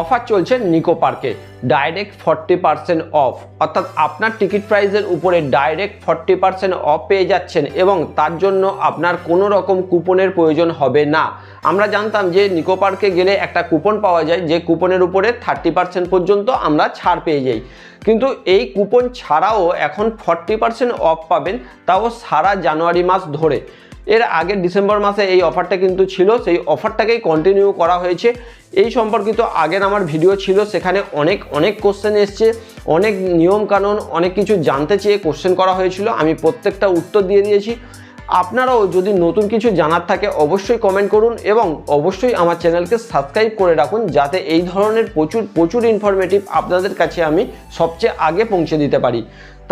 Offer চলছে নিকো পার্কে direct forty percent of অর্থাৎ আপনার টিকিট প্রাইসের উপরে ডাইরেক্ট ফর্টি পার্সেন্ট অফ পেয়ে যাচ্ছেন এবং তার জন্য আপনার কোনো রকম কুপনের প্রয়োজন হবে না। আমরা জানতাম যে নিকো পার্কে গেলে একটা কুপন পাওয়া যায়, যে কুপনের উপরে থার্টি পার্সেন্ট পর্যন্ত আমরা ছাড় পেয়ে যাই। কিন্তু এই কুপন ছাড়াও এখন ফর্টি পার্সেন্ট অফ পাবেন, তাও সারা জানুয়ারি মাস ধরে। এর আগে ডিসেম্বর মাসে এই অফারটা কিন্তু ছিল। সেই অফারটাকেই কন্টিনিউ করা হয়েছে। এই সম্পর্কিত আগের আমার ভিডিও ছিল, সেখানে অনেক অনেক কোশ্চেন এসছে, অনেক নিয়মকানুন, অনেক কিছু জানতে চেয়ে কোশ্চেন করা হয়েছিল। আমি প্রত্যেকটা উত্তর দিয়ে দিয়েছি। আপনারাও যদি নতুন কিছু জানার থাকে, অবশ্যই কমেন্ট করুন এবং অবশ্যই আমার চ্যানেলকে সাবস্ক্রাইব করে রাখুন, যাতে এই ধরনের প্রচুর প্রচুর ইনফরমেটিভ আপনাদের কাছে আমি সবচেয়ে আগে পৌঁছে দিতে পারি।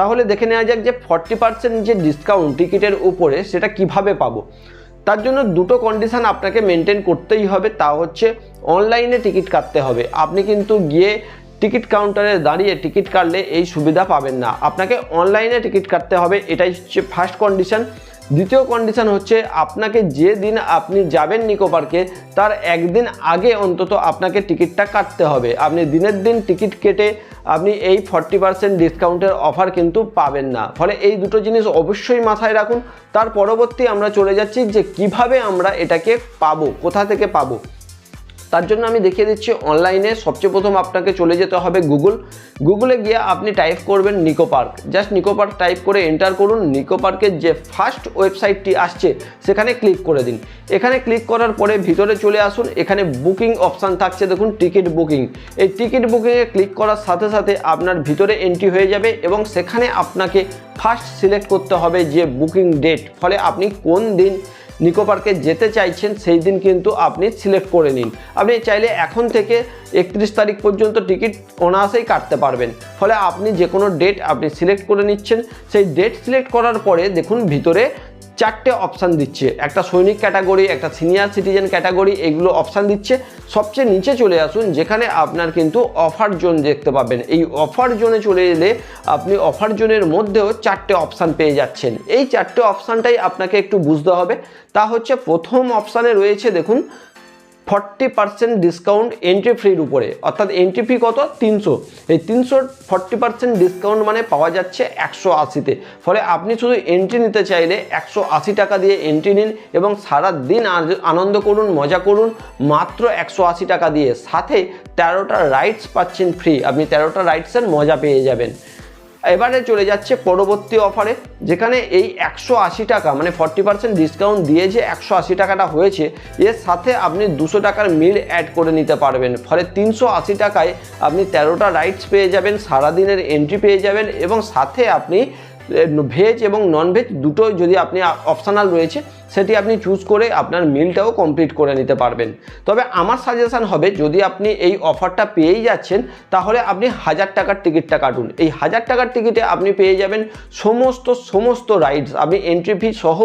তাহলে দেখে নেওয়া যাক যে ফর্টি পার্সেন্ট যে ডিসকাউন্ট টিকিটের উপরে সেটা কীভাবে পাবো। তার জন্য দুটো কন্ডিশান আপনাকে মেনটেন করতেই হবে, তা হচ্ছে অনলাইনে টিকিট কাটতে হবে। আপনি কিন্তু গিয়ে টিকিট কাউন্টারে দাঁড়িয়ে টিকিট কাটলে এই সুবিধা পাবেন না। আপনাকে অনলাইনে টিকিট কাটতে হবে, এটাই হচ্ছে ফার্স্ট কন্ডিশন দ্বিতীয় কন্ডিশন হচ্ছে আপনাকে যে দিন আপনি যাবেন নিকো পার্কে তার একদিন আগে অন্তত আপনাকে টিকিটটা কাটতে হবে। আপনি দিনের দিন টিকিট কেটে আপনি এই ফর্টি পার্সেন্ট ডিসকাউন্টের অফার কিন্তু পাবেন না। ফলে এই দুটো জিনিস অবশ্যই মাথায় রাখুন। তার পরবর্তী আমরা চলে যাচ্ছি যে কীভাবে আমরা এটাকে পাবো, কোথা থেকে পাবো? তার জন্য আমি দেখিয়ে দিচ্ছি অনলাইনে সবচেয়ে প্রথম আপনাকে চলে যেতে হবে গুগল গুগলে গিয়ে আপনি টাইপ করবেন Nicco park just Nicco park type করে এন্টার করুন। নিকো পার্কের যে ফার্স্ট ওয়েবসাইটটি আসছে, সেখানে ক্লিক করে দিন। এখানে ক্লিক করার পরে ভিতরে চলে আসুন। এখানে বুকিং অপশান থাকছে, দেখুন টিকিট বুকিং এই টিকিট বুকিংয়ে ক্লিক করার সাথে সাথে আপনার ভিতরে এন্ট্রি হয়ে যাবে এবং সেখানে আপনাকে ফার্স্ট সিলেক্ট করতে হবে যে বুকিং ডেট ফলে আপনি কোন দিন নিকো পার্কে যেতে চাইছেন, সেই দিন কিন্তু আপনি সিলেক্ট করে নিন। আপনি চাইলে এখন থেকে একত্রিশ তারিখ পর্যন্ত টিকিট অনায়াসেই কাটতে পারবেন। ফলে আপনি যে কোনো ডেট আপনি সিলেক্ট করে নিচ্ছেন। সেই ডেট সিলেক্ট করার পরে দেখুন ভিতরে চারটে অপশান দিচ্ছে। একটা সৈনিক ক্যাটাগরি একটা সিনিয়র সিটিজেন ক্যাটাগরি এগুলো অপশান দিচ্ছে। সবচেয়ে নিচে চলে আসুন, যেখানে আপনার কিন্তু অফার জোন দেখতে পাবেন। এই অফার জোনে চলে এলে আপনি অফার জোনের মধ্যেও চারটে অপশান পেয়ে যাচ্ছেন। এই চারটে অপশানটাই আপনাকে একটু বুঝতে হবে। তা হচ্ছে প্রথম অপশানে রয়েছে দেখুন ফর্টি পার্সেন্ট ডিসকাউন্ট এন্ট্রি ফ্রির উপরে, অর্থাৎ এন্ট্রি ফি কত? তিনশো। এই তিনশো ফর্টি পার্সেন্ট ডিসকাউন্ট মানে পাওয়া যাচ্ছে একশো আশিতে। ফলে আপনি শুধু এন্ট্রি নিতে চাইলে একশো আশি টাকা দিয়ে এন্ট্রি নিন এবং সারা দিন আনন্দ করুন, মজা করুন, মাত্র একশো আশি টাকা দিয়ে। সাথে তেরোটা রাইডস পাচ্ছেন ফ্রি আপনি তেরোটা রাইডসের মজা পেয়ে যাবেন। এবারে চলে যাচ্ছে পরবর্তী অফারে, যেখানে এই একশো আশি টাকা মানে ফর্টি পার্সেন্ট ডিসকাউন্ট দিয়ে যে একশো আশি টাকাটা হয়েছে, এর সাথে আপনি দুশো টাকার মিল অ্যাড করে নিতে পারবেন। ফলে তিনশো আশি টাকায় আপনি তেরোটা রাইডস পেয়ে যাবেন, সারাদিনের এন্ট্রি পেয়ে যাবেন এবং সাথে আপনি ভেজ এবং নন ভেজ দুটো যদি আপনি অপশানাল রয়েছে, সেটি আপনি চুজ করে আপনার মিলটাও কমপ্লিট করে নিতে পারবেন। তবে আমার সাজেশন হবে, যদি আপনি এই অফারটা পেয়েই যাচ্ছেন, তাহলে আপনি হাজার টাকার টিকিটটা কাটুন। এই হাজার টাকার টিকিটে আপনি পেয়ে যাবেন সমস্ত সমস্ত রাইডস আপনি এন্ট্রি ফি সহ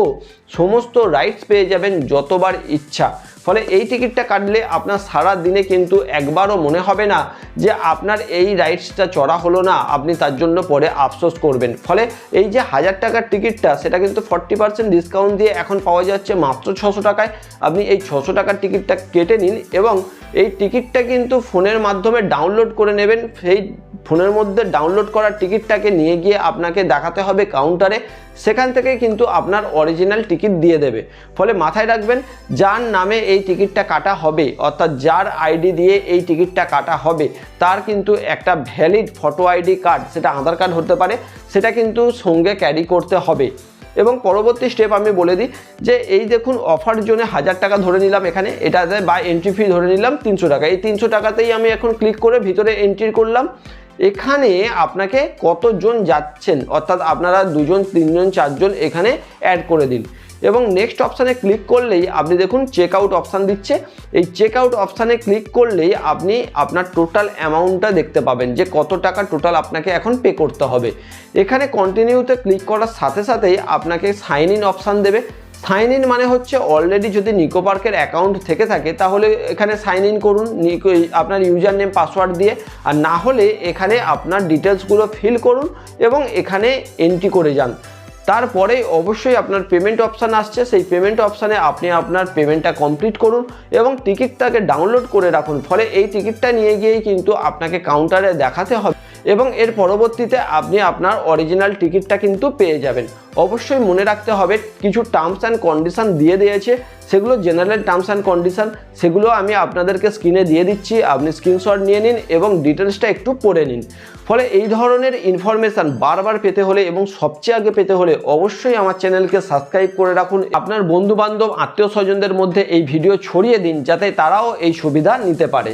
সমস্ত রাইডস পেয়ে যাবেন যতবার ইচ্ছা। ফলে এই টিকিটটা কাটলে আপনার সারা দিনে কিন্তু একবারও মনে হবে না যে আপনার এই রাইডসটা চড়া হলো না, আপনি তার জন্য পরে আফসোস করবেন। ফলে এই যে হাজার টাকার টিকিটটা, সেটা কিন্তু ফর্টি পার্সেন্ট ডিসকাউন্ট দিয়ে এখন পাওয়া যাচ্ছে মাত্র ছশো টাকায়। আপনি এই ছশো টাকার টিকিটটা কেটে নিন এবং এই টিকিটটা কিন্তু ফোনের মাধ্যমে ডাউনলোড করে নেবেন। সেই ফোনের মধ্যে ডাউনলোড করা টিকিটটাকে নিয়ে গিয়ে আপনাকে দেখাতে হবে কাউন্টারে। সেখান থেকে কিন্তু আপনার অরিজিনাল টিকিট দিয়ে দেবে। ফলে মাথায় রাখবেন, যার নামে এই টিকিটটা কাটা হবে, অর্থাৎ যার আইডি দিয়ে এই টিকিটটা কাটা হবে, তার কিন্তু একটা ভ্যালিড ফটো আইডি কার্ড সেটা আধার কার্ড হতে পারে, সেটা কিন্তু সঙ্গে ক্যারি করতে হবে। এবং পরবর্তী স্টেপ আমি বলে দিই যে, এই দেখুন অফার জোনে হাজার টাকা ধরে নিলাম এখানে এটাতে বা এন্ট্রি ফি ধরে নিলাম তিনশো টাকা। এই তিনশো টাকাতেই আমি এখন ক্লিক করে ভিতরে এন্ট্রি করলাম। এখানে আপনাকে কতজন যাচ্ছেন, অর্থাৎ আপনারা দুজন, তিনজন, চারজন এখানে অ্যাড করে দিন। এবং নেক্সট অপশানে ক্লিক করলেই আপনি দেখুন চেক আউট অপশান দিচ্ছে। এই চেক আউট অপশানে ক্লিক করলেই আপনি আপনার টোটাল অ্যামাউন্টটা দেখতে পাবেন যে কত টাকা টোটাল আপনাকে এখন পে করতে হবে। এখানে কন্টিনিউতে ক্লিক করার সাথে সাথেই আপনাকে সাইন ইন অপশান দেবে। সাইন ইন মানে হচ্ছে অলরেডি যদি নিকো পার্কের অ্যাকাউন্ট থেকে থাকে, তাহলে এখানে সাইন ইন করুন নিকো আপনার ইউজার নেম পাসওয়ার্ড দিয়ে। আর না হলে এখানে আপনার ডিটেলসগুলো ফিল করুন এবং এখানে এন্ট্রি করে যান। তারপরেই অবশ্যই আপনার পেমেন্ট অপশান আসছে। সেই পেমেন্ট অপশানে আপনি আপনার পেমেন্টটা কমপ্লিট করুন এবং টিকিটটাকে ডাউনলোড করে রাখুন। ফলে এই টিকিটটা নিয়ে গিয়েই কিন্তু আপনাকে কাউন্টারে দেখাতে হবে। এবং এর পরবর্তীতে আপনি আপনার অরিজিনাল টিকিটটা কিন্তু পেয়ে যাবেন। অবশ্যই মনে রাখতে হবে, কিছু টার্মস অ্যান্ড কন্ডিশন দিয়ে দিয়েছে, সেগুলো জেনারেল টার্মস অ্যান্ড কন্ডিশান সেগুলো আমি আপনাদেরকে স্ক্রিনে দিয়ে দিচ্ছি, আপনি স্ক্রিনশট নিয়ে নিন এবং ডিটেলসটা একটু পড়ে নিন। ফলে এই ধরনের ইনফরমেশান বারবার পেতে হলে এবং সবচেয়ে আগে পেতে হলে অবশ্যই আমার চ্যানেলকে সাবস্ক্রাইব করে রাখুন। আপনার বন্ধু বান্ধব আত্মীয় স্বজনদের মধ্যে এই ভিডিও ছড়িয়ে দিন, যাতে তারাও এই সুবিধা নিতে পারে।